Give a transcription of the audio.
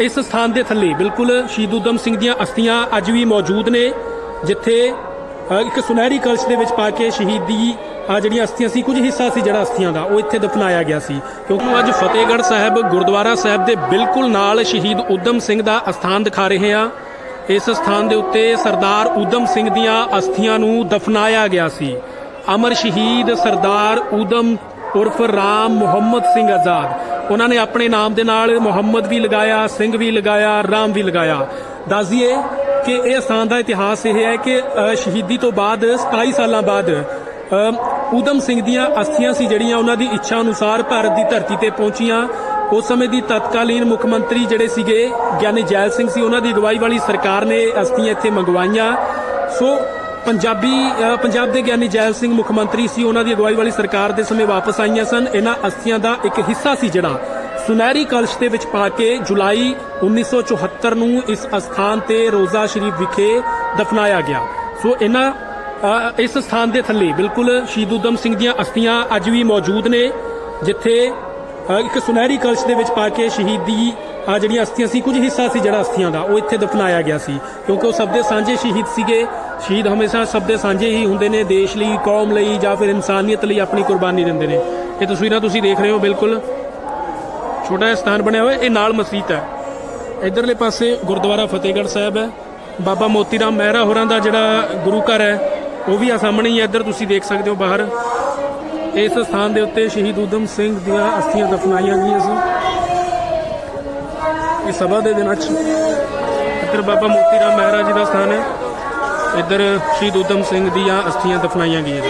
ਇਸ ਸਥਾਨ ਦੇ ਥੱਲੇ ਬਿਲਕੁਲ ਸ਼ਹੀਦ ਊਧਮ ਸਿੰਘ ਦੀਆਂ ਅਸਥੀਆਂ ਅੱਜ ਵੀ ਮੌਜੂਦ ਨੇ, ਜਿੱਥੇ ਇੱਕ ਸੁਨਹਿਰੀ ਕਲਸ਼ ਦੇ ਵਿੱਚ ਪਾ ਕੇ ਸ਼ਹੀਦੀ ਆ ਜਿਹੜੀਆਂ ਅਸਥੀਆਂ ਸੀ, ਕੁਝ ਹਿੱਸਾ ਸੀ ਜਿਹੜਾ ਅਸਥੀਆਂ ਦਾ, ਉਹ ਇੱਥੇ ਦਫਨਾਇਆ ਗਿਆ ਸੀ। ਕਿਉਂਕਿ ਅੱਜ ਫਤਿਹਗੜ੍ਹ ਸਾਹਿਬ, ਗੁਰਦੁਆਰਾ ਸਾਹਿਬ ਦੇ ਬਿਲਕੁਲ ਨਾਲ ਸ਼ਹੀਦ ਊਧਮ ਸਿੰਘ ਦਾ ਅਸਥਾਨ ਦਿਖਾ ਰਹੇ ਹਾਂ। ਇਸ ਸਥਾਨ ਦੇ ਉੱਤੇ ਸਰਦਾਰ ਊਧਮ ਸਿੰਘ ਦੀਆਂ ਅਸਥੀਆਂ ਨੂੰ ਦਫਨਾਇਆ ਗਿਆ ਸੀ। ਅਮਰ ਸ਼ਹੀਦ ਸਰਦਾਰ ਊਧਮ ਉਰਫ ਰਾਮ ਮੁਹੰਮਦ ਸਿੰਘ ਆਜ਼ਾਦ। ਉਹਨਾਂ ਨੇ ਆਪਣੇ ਨਾਮ ਦੇ ਨਾਲ ਮੁਹੰਮਦ ਵੀ ਲਗਾਇਆ ਸਿੰਘ ਵੀ ਲਗਾਇਆ ਰਾਮ ਵੀ ਲਗਾਇਆ। ਦੱਸ ਦਈਏ ਕਿ ਇਹ ਸਥਾਨ ਦਾ ਇਤਿਹਾਸ ਇਹ ਹੈ ਕਿ ਸ਼ਹੀਦੀ ਤੋਂ ਬਾਅਦ 27 ਸਾਲਾਂ ਬਾਅਦ ਅ, ਊਧਮ ਸਿੰਘ ਦੀਆਂ ਅਸਥੀਆਂ ਸੀ ਜਿਹੜੀਆਂ ਉਹਨਾਂ ਦੀ ਇੱਛਾ ਅਨੁਸਾਰ ਭਾਰਤ ਦੀ ਧਰਤੀ ਤੇ ਪਹੁੰਚੀਆਂ। ਉਸ ਸਮੇਂ ਦੀ ਤਤਕਾਲੀਨ ਮੁੱਖ ਮੰਤਰੀ ਜਿਹੜੇ ਸੀਗੇ ਗਿਆਨੀ ਜੈਲ ਸਿੰਘ ਸੀ ਉਹਨਾਂ ਦੀ ਅਗਵਾਈ ਵਾਲੀ ਸਰਕਾਰ ਨੇ ਅਸਥੀਆਂ ਇੱਥੇ ਮੰਗਵਾਈਆਂ। ਸੋ ਪੰਜਾਬੀ ਪੰਜਾਬ ਦੇ ਗਿਆਨੀ ਜੈਲ ਸਿੰਘ ਮੁੱਖ ਮੰਤਰੀ ਸੀ। ਉਹਨਾਂ ਦੀ ਅਗਵਾਈ ਵਾਲੀ ਸਰਕਾਰ ਦੇ ਸਮੇਂ ਵਾਪਸ ਆਈਆਂ ਸਨ। ਇਹਨਾਂ ਅਸਥੀਆਂ ਦਾ ਇੱਕ ਹਿੱਸਾ ਸੀ ਜਿਹੜਾ ਸੁਨਹਿਰੀ ਕਲਸ਼ ਦੇ ਵਿੱਚ ਪਾ ਕੇ ਜੁਲਾਈ 1974 ਨੂੰ ਇਸ ਅਸਥਾਨ ਤੇ ਰੋਜ਼ਾ ਸ਼ਰੀਫ ਵਿਖੇ ਦਫਨਾਇਆ ਗਿਆ। ਸੋ ਇਹਨਾਂ ਇਸ ਸਥਾਨ ਦੇ ਥੱਲੇ ਬਿਲਕੁਲ ਸ਼ਹੀਦ ਊਧਮ ਸਿੰਘ ਦੀਆਂ ਅਸਥੀਆਂ ਅੱਜ ਵੀ ਮੌਜੂਦ ਨੇ, ਜਿੱਥੇ ਇੱਕ ਸੁਨਹਿਰੀ ਕਲਸ਼ ਦੇ ਵਿੱਚ ਪਾ ਕੇ ਸ਼ਹੀਦੀ ਆ ਜਿਹੜੀਆਂ ਅਸਥੀਆਂ ਸੀ, ਕੁਝ ਹਿੱਸਾ ਸੀ ਜਿਹੜਾ ਅਸਥੀਆਂ ਦਾ, ਉਹ ਇੱਥੇ ਦਫਨਾਇਆ ਗਿਆ ਸੀ। ਕਿਉਂਕਿ ਉਹ ਸਭ ਦੇ ਸਾਂਝੇ ਸ਼ਹੀਦ ਸੀਗੇ। ਸ਼ਹੀਦ ਹਮੇਸ਼ਾ ਸਭ ਦੇ ਸਾਂਝੇ ਹੀ ਹੁੰਦੇ ਨੇ, ਦੇਸ਼ ਲਈ, ਕੌਮ ਲਈ ਜਾਂ ਫਿਰ ਇਨਸਾਨੀਅਤ ਲਈ ਆਪਣੀ ਕੁਰਬਾਨੀ ਦਿੰਦੇ ਨੇ। ਇਹ ਤਸਵੀਰਾਂ ਤੁਸੀਂ ਦੇਖ ਰਹੇ ਹੋ, ਬਿਲਕੁਲ। ਛੋਟਾ ਜਿਹਾ ਸਥਾਨ ਬਣਿਆ ਹੋਇਆ, ਇਹ ਨਾਲ ਮਸਜਿਦ ਹੈ। ਇਧਰਲੇ ਪਾਸੇ ਗੁਰਦੁਆਰਾ ਫਤਿਹਗੜ੍ਹ ਸਾਹਿਬ ਹੈ। ਬਾਬਾ ਮੋਤੀ ਰਾਮ ਮਹਿਰਾ ਹੋਰਾਂ ਦਾ ਜਿਹੜਾ ਗੁਰੂ ਘਰ ਹੈ, ਉਹ ਵੀ ਆ ਸਾਹਮਣੇ ਹੀ ਹੈ। ਇੱਧਰ ਤੁਸੀਂ ਦੇਖ ਸਕਦੇ ਹੋ ਬਾਹਰ। ਇਸ ਸਥਾਨ ਦੇ ਉੱਤੇ ਸ਼ਹੀਦ ਊਧਮ ਸਿੰਘ ਦੀਆਂ ਅਸਥੀਆਂ ਦਫਨਾਈਆਂ ਗਈਆਂ ਸੀ। ਇਹ ਸਭਾ ਦੇ ਦਿਨਾਂ 'ਚ ਇੱਧਰ ਬਾਬਾ ਮੋਤੀ ਰਾਮ ਮਹਾਰਾਜ ਜੀ ਦਾ ਸਥਾਨ ਹੈ। ਇੱਧਰ ਸ਼ਹੀਦ ਊਧਮ ਸਿੰਘ ਦੀਆਂ ਅਸਥੀਆਂ ਦਫਨਾਈਆਂ ਗਈਆਂ